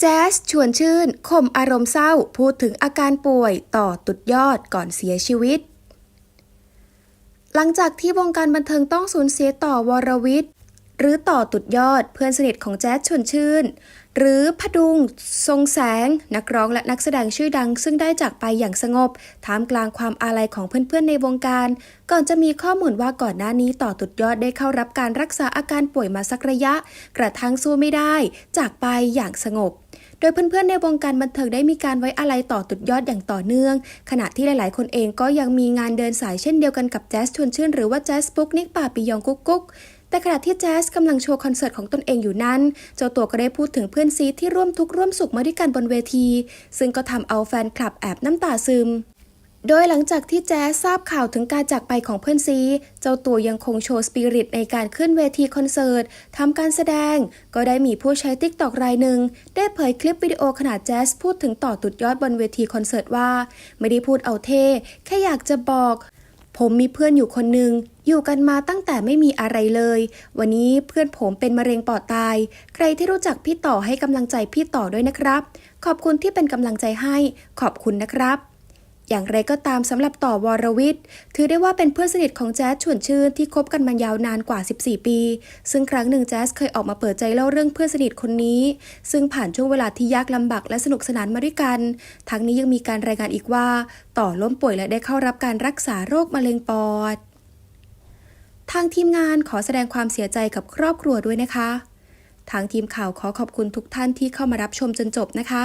แจ๊สชวนชื่นข่มอารมณ์เศร้าพูดถึงอาการป่วยต่อตุดยอดก่อนเสียชีวิต หลังจากที่วงการบันเทิงต้องสูญเสียต่อวรวิทย์หรือต่อตุดยอดเพื่อนสนิทของแจ๊สชวนชื่น หรือพดุง ทรงแสง นักร้องและนักแสดงชื่อดัง ซึ่งได้จากไปอย่างสงบท่ามกลางความอาลัยของเพื่อนๆในวงการ ก่อนจะมีข้อมูลว่าก่อนหน้านี้ต่อตุดยอดได้เข้ารับการรักษาอาการป่วยมาสักระยะ กระทั่งสู้ไม่ได้ จากไปอย่างสงบ โดยเพื่อนๆในวงการบันเทิงได้มีการไว้อาลัยต่อตุดยอดอย่างต่อเนื่อง ขณะที่หลายๆ คนเองก็ยังมีงานเดินสายเช่นเดียวกันกับแจ๊สชวนชื่นหรือว่าแจ๊สปุ๊กนิกป่าปียองกุ๊กกุ๊กแต่ขณะที่แจ๊สกำลังโชว์คอนเสิร์ตของตนเองอยู่นั้น เจ้าตัวก็ได้พูดถึงเพื่อนซีที่ร่วมทุกข์ร่วมสุขมาด้วยกันบนเวที ซึ่งก็ทำเอาแฟนคลับแอบน้ำตาซึม โดยหลังจากที่แจ๊สทราบข่าวถึงการจากไปของเพื่อนซี เจ้าตัวยังคงโชว์สปิริตในการขึ้นเวทีคอนเสิร์ตทำการแสดง ก็ได้มีผู้ใช้ติ๊กตอกรายหนึ่ง ได้เผยคลิปวิดีโอขณะแจ๊สพูดถึงต่อตุดยอดบนเวทีคอนเสิร์ตว่า ไม่ได้พูดเอาเท่แค่อยากจะบอก ผมมีเพื่อนอยู่คนหนึ่งอยู่กันมาตั้งแต่ไม่มีอะไรเลย วันนี้เพื่อนผมเป็นมะเร็งปอดตาย ใครที่รู้จักพี่ต่อให้กำลังใจพี่ต่อด้วยนะครับ ขอบคุณที่เป็นกำลังใจให้ ขอบคุณนะครับ อย่างไรก็ตามสำหรับต่อวรวิทย์ ถือได้ว่าเป็นเพื่อนสนิทของแจ๊สชวนชื่นที่คบกันมายาวนานกว่า 14 ปี ซึ่งครั้งหนึ่งแจ๊สเคยออกมาเปิดใจเล่าเรื่องเพื่อนสนิทคนนี้ ซึ่งผ่านช่วงเวลาที่ยากลำบากและสนุกสนานมาด้วยกัน ทั้งนี้ยังมีการรายงานอีกว่า ต่อล้มป่วยและได้เข้ารับการรักษาโรคมะเร็งปอด ทางทีมงานขอแสดงความเสียใจกับครอบครัวด้วยนะคะ ทางทีมข่าวขอขอบคุณทุกท่านที่เข้ามารับชมจนจบนะคะ